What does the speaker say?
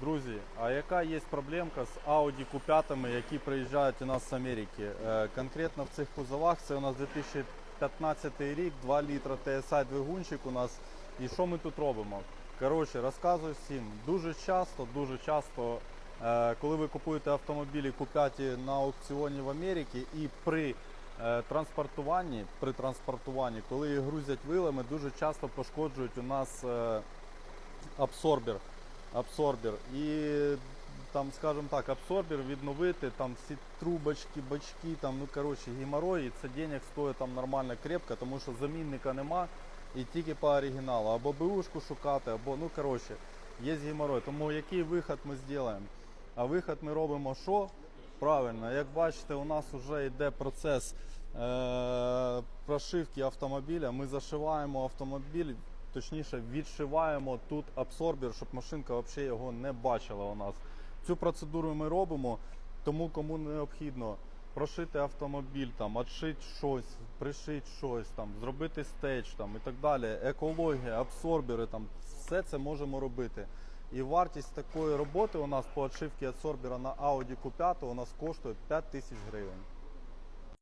Друзі, а яка є проблемка з Audi Q5, які приїжджають у нас з Америки? Е, Конкретно в цих кузовах це у нас 2015 рік, 2 літра TSI двигунчик у нас. І що ми тут робимо? Коротше, розказую всім. Дуже часто, дуже часто, е, коли ви купуєте автомобілі Q5 на аукціоні в Америці і при е, транспортуванні, при транспортуванні, коли їх грузять вилами, дуже часто пошкоджують у нас абсорбер. Абсорбер. І там, скажімо так, абсорбер відновити, там всі трубочки, бачки, там, ну коротше, геморрой, і це денег стоїть там нормально крепко, тому що замінника нема і тільки по оригіналу. Або БУшку шукати, або, ну коротше, є геморрой. Тому який виход ми зробимо? А виход ми робимо що? Правильно, як бачите, у нас вже йде процес е- прошивки автомобіля. Ми зашиваємо автомобіль, точніше відшиваємо тут абсорбер, щоб машинка взагалі його не бачила у нас. Цю процедуру ми робимо, тому кому необхідно прошити автомобіль, там, отшити щось, пришити щось, там, зробити стеч там, і так далі. Екологія, абсорбери, там, все це можемо робити. І вартість такої роботи у нас по отшивці абсорбера на Audi Q5 у нас коштує 5 тисяч гривень.